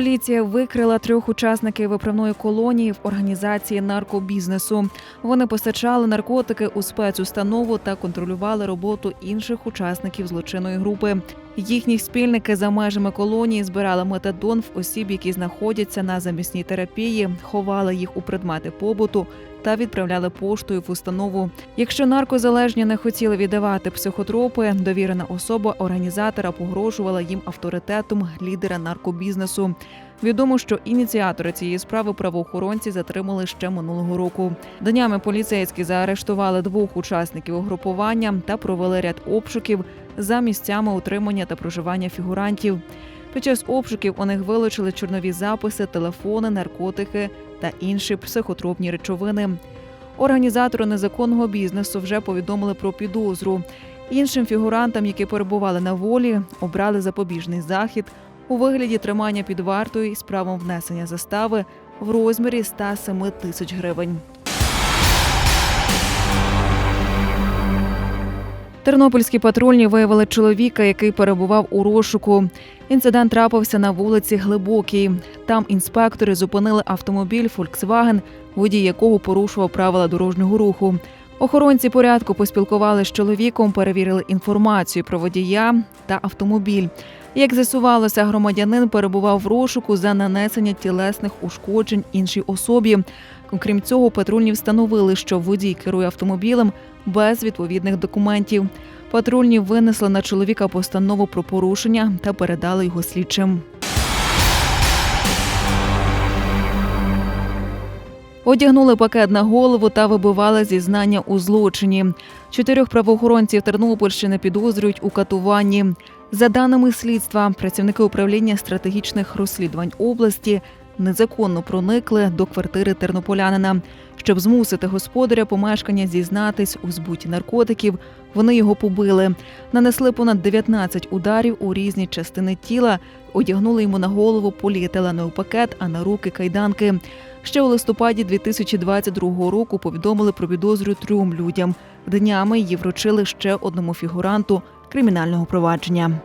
Поліція викрила трьох учасників виправної колонії в організації наркобізнесу. Вони постачали наркотики у спецустанову та контролювали роботу інших учасників злочинної групи. Їхні спільники за межами колонії збирали метадон в осіб, які знаходяться на замісній терапії, ховали їх у предмети побуту та відправляли поштою в установу. Якщо наркозалежні не хотіли віддавати психотропи, довірена особа організатора погрожувала їм авторитетом лідера наркобізнесу. Відомо, що ініціатори цієї справи правоохоронці затримали ще минулого року. Днями поліцейські заарештували двох учасників угрупування та провели ряд обшуків за місцями утримання та проживання фігурантів. Під час обшуків у них вилучили чорнові записи, телефони, наркотики та інші психотропні речовини. Організатори незаконного бізнесу вже повідомили про підозру. Іншим фігурантам, які перебували на волі, обрали запобіжний захід у вигляді тримання під вартою з правом внесення застави в розмірі 107 тисяч гривень. Тернопільські патрульні виявили чоловіка, який перебував у розшуку. Інцидент трапився на вулиці Глибокій. Там інспектори зупинили автомобіль Volkswagen, водій якого порушував правила дорожнього руху. Охоронці порядку поспілкувалися з чоловіком, перевірили інформацію про водія та автомобіль. Як з'ясувалося, громадянин перебував в розшуку за нанесення тілесних ушкоджень іншій особі. Окрім цього, патрульні встановили, що водій керує автомобілем без відповідних документів. Патрульні винесли на чоловіка постанову про порушення та передали його слідчим. Одягнули пакет на голову та вибивали зізнання у злочині. Чотирьох правоохоронців Тернопільщини підозрюють у катуванні. За даними слідства, працівники управління стратегічних розслідувань області незаконно проникли до квартири тернополянина. Щоб змусити господаря помешкання зізнатись у збуті наркотиків, вони його побили, нанесли понад 19 ударів у різні частини тіла, одягнули йому на голову поліетиленовий пакет, а на руки кайданки. Ще у листопаді 2022 року повідомили про підозрю трьом людям. Днями її вручили ще одному фігуранту кримінального провадження.